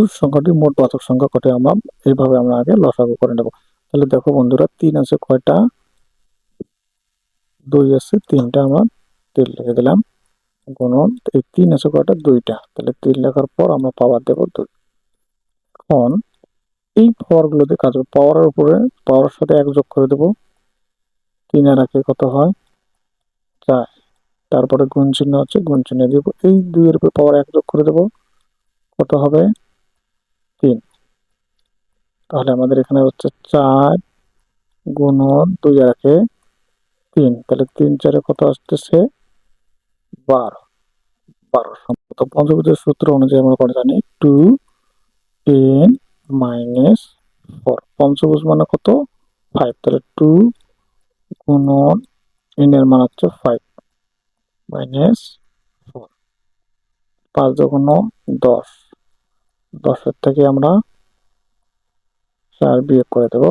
চতুর্থ সংখ্যাটি, মোট বাচক সংখ্যা কটি আমরা এইভাবে আমরা আগে লসাগু করে নেব। তাহলে দেখো বন্ধুরা, তিন আছে কয়টা? দুই আছে তিনটা, আমরা তিন লিখে দিলাম। গুণন, এই তিন আছে কয়টা? দুইটা। তাহলে তিন লেখার পর আমরা পাওয়ার দেবো দুই। এখন এই পাওয়ার গুলোতে কাজ করব। পাওয়ারের উপরে পাওয়ারের সাথে এক যোগ করে দেবো। তিন আর একে কত হয়? চার। তারপরে গুণ চিহ্ন আছে, গুণ চিহ্ন দিব এই দুইয়ের উপর পাওয়ার এক যোগ করে দেবো। কত হবে? তিন। তাহলে আমাদের এখানে হচ্ছে চার গুণন দুই আর তিন। তাহলে তিন চারে কত আসতেছে? বারো। বারো সম্পর্ক পঞ্চভুজের সূত্র অনুযায়ী আমরা করে জানি? Two, ten minus four. পঞ্চভুজ মানে কত? ফাইভ। তাহলে টু গুণন এন এর মান হচ্ছে ফাইভ মাইনাস ফোর। পাঁচ যখন দশ। দশের থেকে আমরা চার বিয়োগ করে দেব।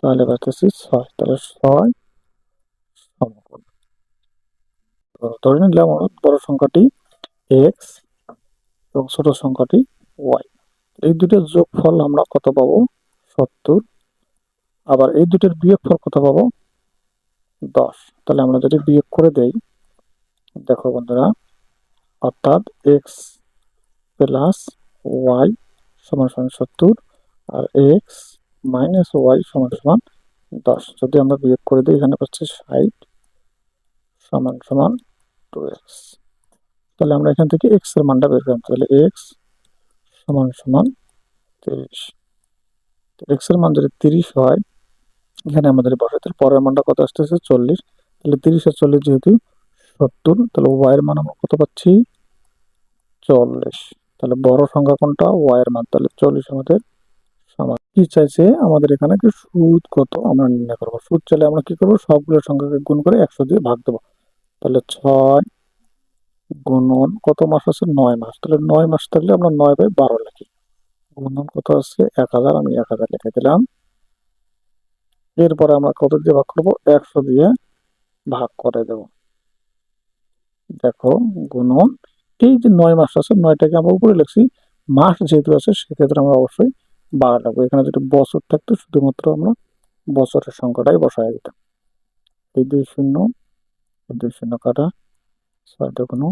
তাহলে পাচ্ছি ছয়। তাহলে ছয় সমকোণ। ধরে নিলাম বড় সংখ্যাটি এক্স এবং ছোট সংখ্যাটি ওয়াই এই দুটোর যোগফল আমরা কত পাবো? সত্তর। আবার এই দুটোর বিয়োগফল কত পাবো? দশ। তাহলে আমরা যদি বিয়োগ করে দেই, দেখো বন্ধুরা, অর্থাৎ এক্স প্লাস ওয়াই সমান সমান সত্তর আর এক্স মাইনাস ওয়াই সমান সমান দশ। যদি আমরা বিয়োগ করে দিই, এখানে পাচ্ছি ষাট সমান সমান টু এক্স তাহলে আমরা এখান থেকে এক্সের মানটা বের করলাম। তাহলে এক্স সমান সমান তিরিশ। এক্সের মান যদি তিরিশ হয়, এখানে আমাদের বসাতে পরের মানটা কত আসতেছে? চল্লিশ। তাহলে তিরিশ আর চল্লিশ যেহেতু সত্তর, তাহলে ওয়াই এর মান আমরা কত পাচ্ছি? চল্লিশ। তাহলে বড় সংখ্যা কোনটা? ওয়াই এর মান। তাহলে চল্লিশ আমাদের সমান। কি চাইছে? আমাদের এখানে কি সুদ কত? আমরা নির্ণয় করব। সুদ চাইলে আমরা কি করব? সবগুলো সংখ্যাকে গুণ করে একশো দিয়ে ভাগ দেবো। তাহলে ছয় গুণন, কত মাস আছে? নয় মাস। তাহলে নয় মাস থাকলে আমরা নয় বাই বারো লিখি। গুণন কত আছে? এক হাজার। আমি এক হাজার লিখে দিলাম। এরপরে আমরা কত দিয়ে ভাগ করব? একশো দিয়ে ভাগ করে দেব। দেখো, গুণন এই যে নয় মাস আছে, নয়টাকে আমরা উপরে লিখছি। মাস যেহেতু আছে, সেক্ষেত্রে আমরা অবশ্যই বারো লাগবে এখানে যদি বছর থাকতো, শুধুমাত্র আমরা বছরের সংখ্যাটাই বসায় দিতাম। এই দুই শূন্য দুই শূন্য কাটা ছয় দুগুণ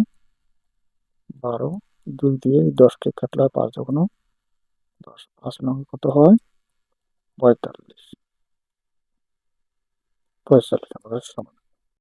বারো, দুই দিয়ে দশকে কাটলে পাঁচ দুগুণ দশ, পাঁচ নয় কত হয়? পঁয়তাল্লিশ। পঁয়তাল্লিশ আমাদের সমান।